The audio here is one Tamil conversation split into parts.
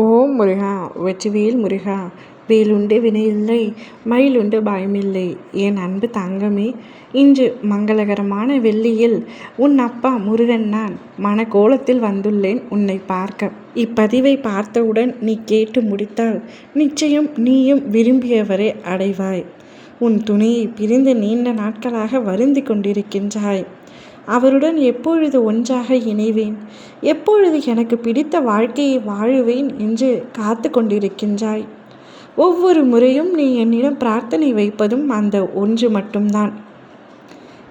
ஓம் முருகா வெற்றிவேல் முருகா வேலுண்டு வினையில்லை மயிலுண்டு பயமில்லை என் அன்பு தங்கமே. இன்று மங்களகரமான வெள்ளியில் உன் அப்பா முருகன் நான் மனக்கோலத்தில் வந்துள்ளேன் உன்னை பார்க்க. இப்பதிவை பார்த்தவுடன் நீ கேட்டு முடித்தால் நிச்சயம் நீயும் விரும்பியவரை அடைவாய். உன் துணையை பிரிந்து நீண்ட நாட்களாக வருந்தி கொண்டிருக்கின்றாய். அவருடன் எப்பொழுது ஒன்றாக இணைவேன்? எப்பொழுது எனக்கு பிடித்த வாழ்க்கையை வாழுவேன் என்று காத்து கொண்டிருக்கின்றாய்? ஒவ்வொரு முறையும் நீ என்னிடம் பிரார்த்தனை வைப்பதும் அந்த ஒன்று மட்டும்தான்.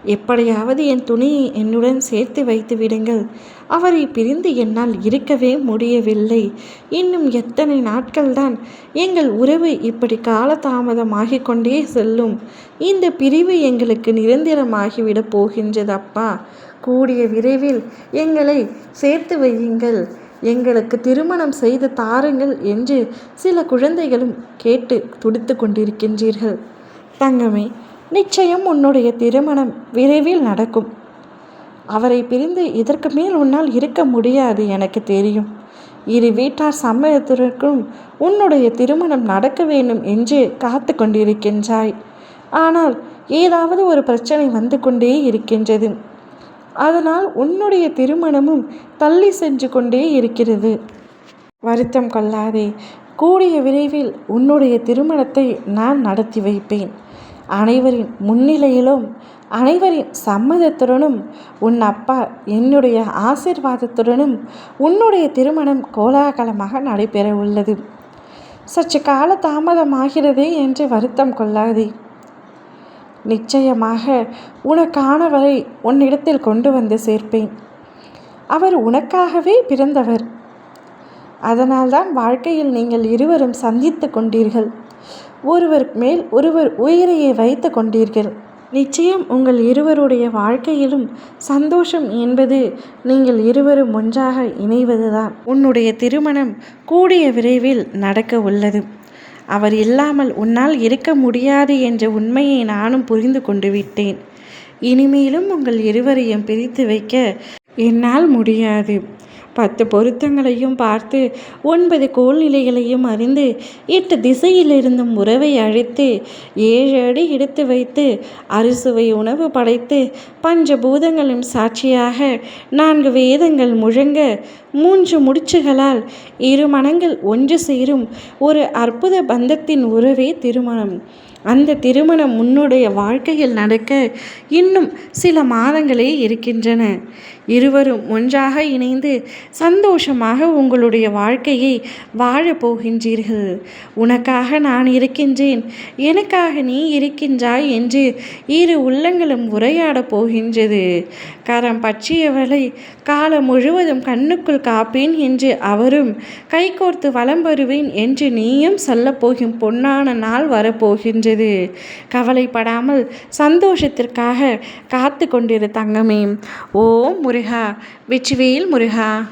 எப்படியாவது என் துணியை என்னுடன் சேர்த்து வைத்து விடுங்கள். அவரை பிரிந்து என்னால் இருக்கவே முடியவில்லை. இன்னும் எத்தனை நாட்கள்தான் எங்கள் உறவு இப்படி காலதாமதமாகிக் கொண்டே செல்லும். இந்த பிரிவு எங்களுக்கு நிரந்தரமாகிவிடப் போகின்றது அப்பா கூடிய விரைவில் எங்களை சேர்த்து வையுங்கள். எங்களுக்கு திருமணம் செய்து தாருங்கள் என்று சில குழந்தைகளும் கேட்டு துடித்து கொண்டிருக்கின்றீர்கள். தங்கமே நிச்சயம் உன்னுடைய திருமணம் விரைவில் நடக்கும். அவரை பிரிந்து இதற்கு மேல் உன்னால் இருக்க முடியாது எனக்கு தெரியும். இரு வீட்டார் சம்மதத்திற்கும் உன்னுடைய திருமணம் நடக்க வேண்டும் என்று காத்து கொண்டிருக்கின்றாய். ஆனால் ஏதாவது ஒரு பிரச்சனை வந்து கொண்டே இருக்கின்றது. அதனால் உன்னுடைய திருமணமும் தள்ளி சென்று கொண்டே இருக்கிறது. வருத்தம் கொள்ளாதே. கூடிய விரைவில் உன்னுடைய திருமணத்தை நான் நடத்தி வைப்பேன். அனைவரின் முன்னிலையிலும் அனைவரின் சம்மதத்துடனும் உன் அப்பா என்னுடைய ஆசிர்வாதத்துடனும் உன்னுடைய திருமணம் கோலாகலமாக நடைபெற உள்ளது சற்று கால தாமதமாகிறதே என்று வருத்தம் கொள்ளாதே. நிச்சயமாக உனக்கானவரை உன்னிடத்தில் கொண்டு வந்து சேர்ப்பேன். அவர் உனக்காகவே பிறந்தவர். அதனால்தான் வாழ்க்கையில் நீங்கள் இருவரும் சந்தித்து கொண்டீர்கள். ஒருவர் மேல் ஒருவர் உயிரையை வைத்து கொண்டீர்கள். நிச்சயம் உங்கள் இருவருடைய வாழ்க்கையிலும் சந்தோஷம் என்பது நீங்கள் இருவரும் ஒன்றாக இணைவதுதான். உன்னுடைய திருமணம் கூடிய விரைவில் நடக்க உள்ளது. அவர் இல்லாமல் உன்னால் இருக்க முடியாது என்ற உண்மையை நானும் புரிந்து கொண்டு விட்டேன். இனிமேலும் உங்கள் இருவரையும் பிரித்து வைக்க என்னால் முடியாது. பத்து பொருத்தங்களையும் பார்த்து ஒன்பது கோல்நிலைகளையும் அறிந்து எட்டு திசையிலிருந்தும் உறவை அழைத்து ஏழு அடி எடுத்து வைத்து அறுசுவை உணவு படைத்து பஞ்சபூதங்களும் சாட்சியாக நான்கு வேதங்கள் முழங்க மூன்று முடிச்சுகளால் இரு மனங்கள் ஒன்று சேரும் ஒரு அற்புத பந்தத்தின் உறவே திருமணம். அந்த திருமணம் உன்னுடைய வாழ்க்கையில் நடக்க இன்னும் சில மாதங்களே இருக்கின்றன. இருவரும் ஒன்றாக இணைந்து சந்தோஷமாக உங்களுடைய வாழ்க்கையை வாழப் போகின்றீர்கள். உனக்காக நான் இருக்கின்றேன். எனக்காக நீ இருக்கின்றாய் என்று இரு உள்ளங்களும் உரையாடப் போகின்றது. கரம் பற்றியவளை காலம் முழுவதும் கண்ணுக்குள் காப்பேன் என்று அவரும் கைகோர்த்து வலம் வருவேன் என்று நீயும் சொல்லப்போகும் பொன்னான நாள் வரப்போகின்றது. கவலைப்படாமல் சந்தோஷத்திற்காக காத்து கொண்டிரு தங்கமே. ஓ முருகா வெற்றிவேல் முருகா.